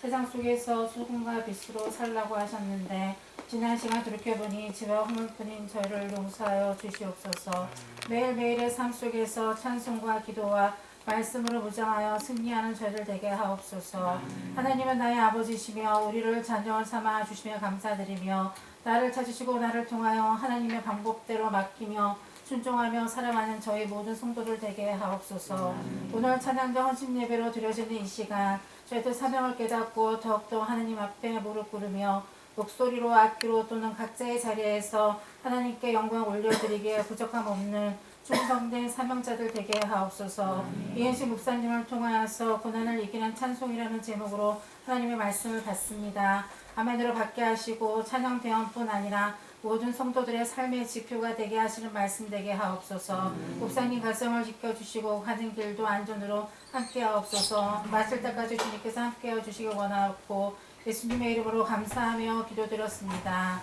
속에서 소금과 빛으로 살라고 하셨는데 지난 시간 돌이켜보니 지와 허물뿐인 저희를 용서하여 주시옵소서 매일매일의 삶 속에서 찬송과 기도와 말씀으로 무장하여 승리하는 저희들 되게 하옵소서 하나님은 나의 아버지시며 우리를 자녀 삼아 주시며 감사드리며 나를 찾으시고 나를 통하여 하나님의 방법대로 맡기며 순종하며 살아가는 저희 모든 성도들 되게 하옵소서. 오늘 찬양과 헌신 예배로 드려지는 이 시간 저희들 사명을 깨닫고 더욱더 하나님 앞에 무릎 꿇으며 목소리로 악기로 또는 각자의 자리에서 하나님께 영광 올려드리기에 부족함 없는 충성된 사명자들 되게 하옵소서. 이현식 목사님을 통하여서 고난을 이기는 찬송이라는 제목으로 하나님의 말씀을 받습니다. 아멘으로 받게 하시고 찬양 대원뿐 아니라 모든 성도들의 삶의 지표가 되게 하시는 말씀 되게 하옵소서. 목사님 가정을 지켜주시고 가는 길도 안전으로 함께 하옵소서. 마칠 때까지 주님께서 함께 해주시기 원하옵고 예수님의 이름으로 감사하며 기도드렸습니다.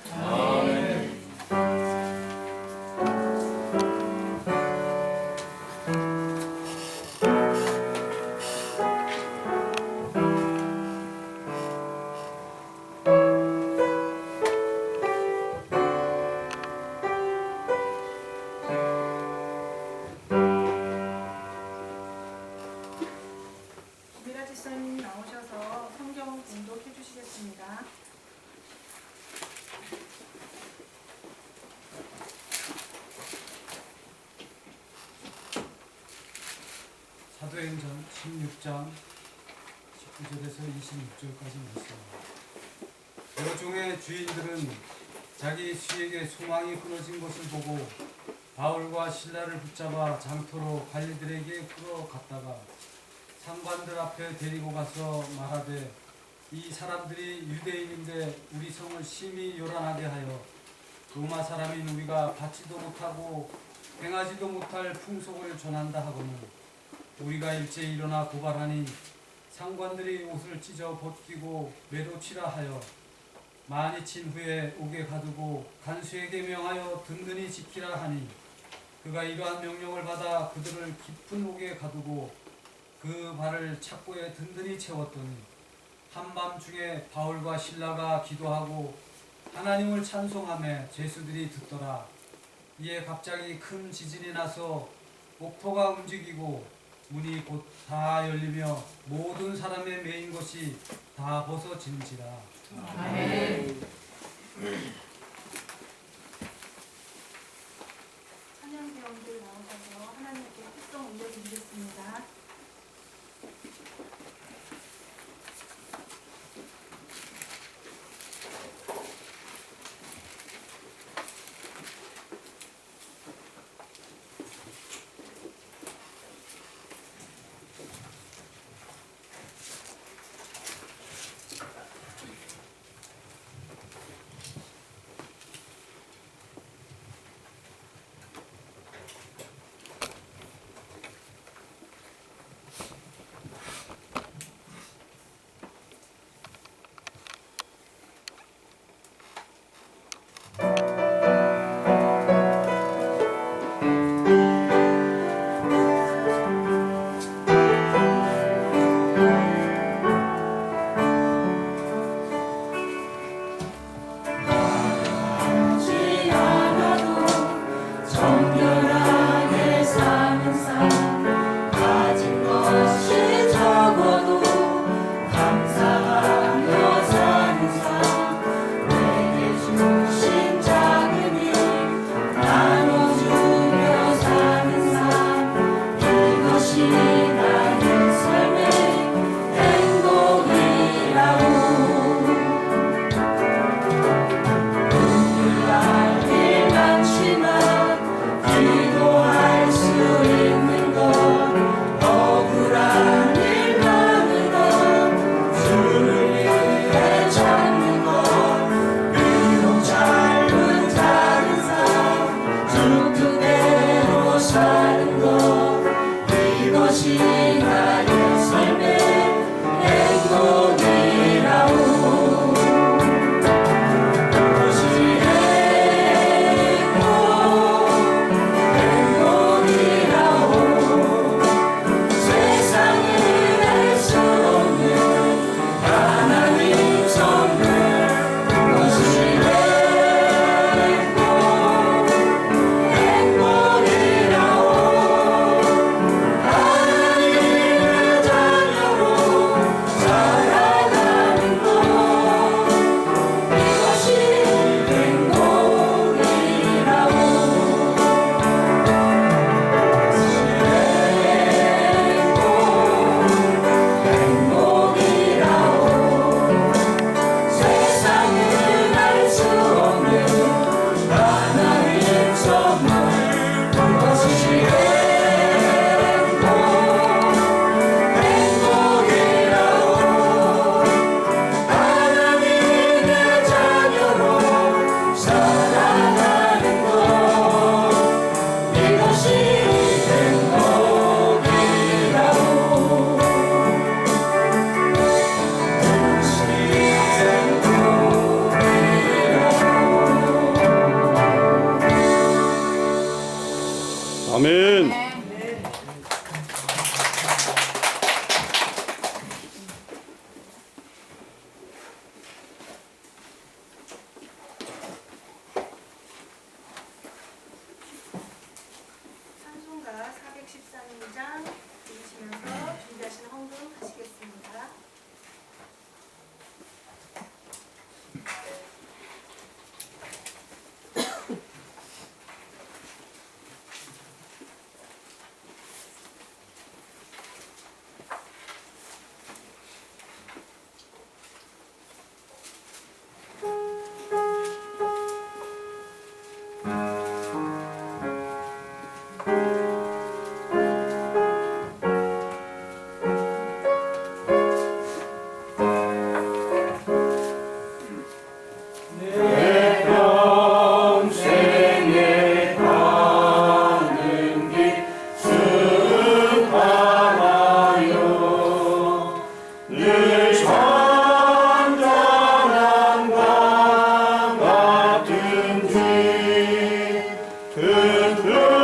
미라 16장 19절에서 26절까지 말씀. 여종의 주인들은 자기 수에게 소망이 끊어진 것을 보고 바울과 신라를 붙잡아 장터로 관리들에게 끌어갔다가 상관들 앞에 데리고 가서 말하되 이 사람들이 유대인인데 우리 성을 심히 요란하게 하여 로마 사람인 우리가 받지도 못하고 행하지도 못할 풍속을 전한다 하고는 우리가 일제 일어나 고발하니 상관들이 옷을 찢어 벗기고 매도 치라 하여 많이 친 후에 옥에 가두고 간수에게 명하여 든든히 지키라 하니 그가 이러한 명령을 받아 그들을 깊은 옥에 가두고 그 발을 착고에 든든히 채웠더니 한밤중에 바울과 신라가 기도하고 하나님을 찬송하며 죄수들이 듣더라. 이에 갑자기 큰 지진이 나서 옥토가 움직이고 문이 곧 다 열리며 모든 사람의 메인 것이 다 벗어진지라. 찬양 대원들 나오셔서 하나님께 특성 올려드리겠습니다. Amen.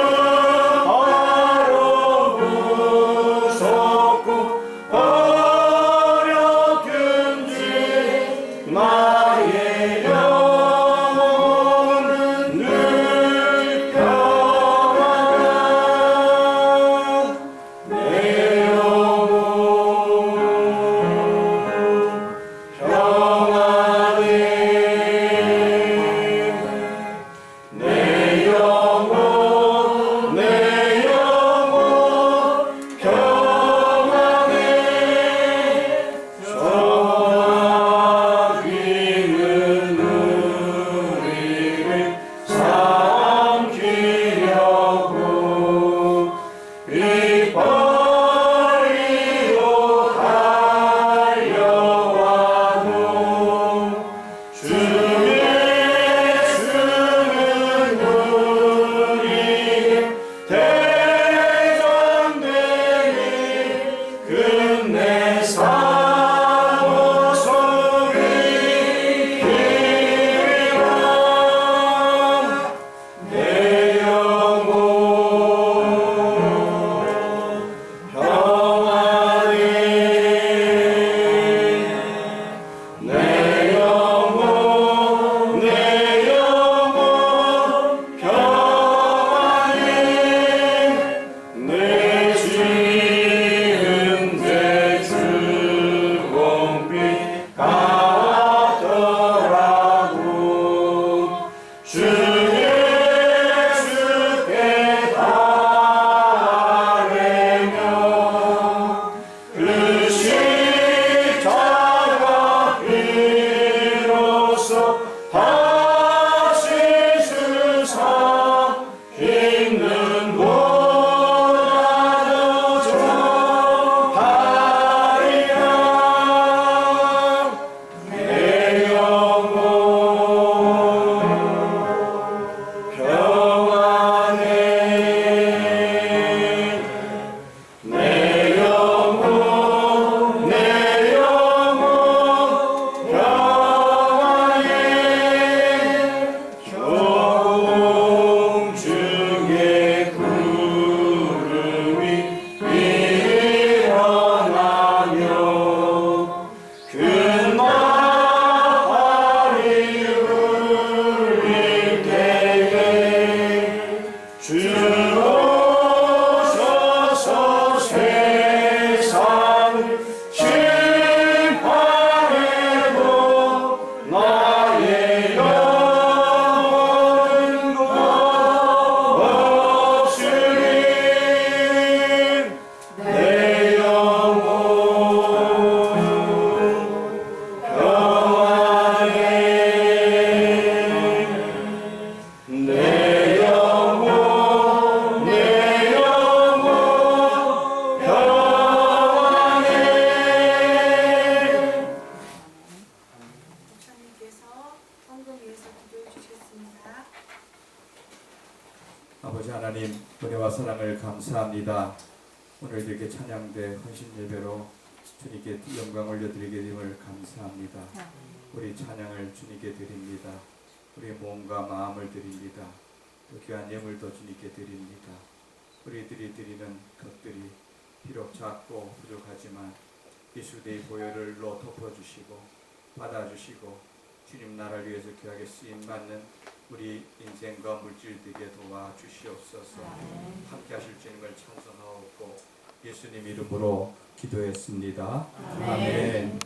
to 주 찬양대 헌신 예배로 주님께 영광 올려드리게 됨을 감사합니다. 우리 찬양을 주님께 드립니다. 우리 몸과 마음을 드립니다. 또 귀한 예물도 주님께 드립니다. 우리들이 드리는 것들이 비록 작고 부족하지만 이수대의 보혈을로 덮어주시고 받아주시고 주님 나라를 위해서 귀하게 쓰임 받는 우리 인생과 물질되게 도와주시옵소서. 함께 하실 주님을 찬송하옵고 예수님 이름으로 기도했습니다. 아멘.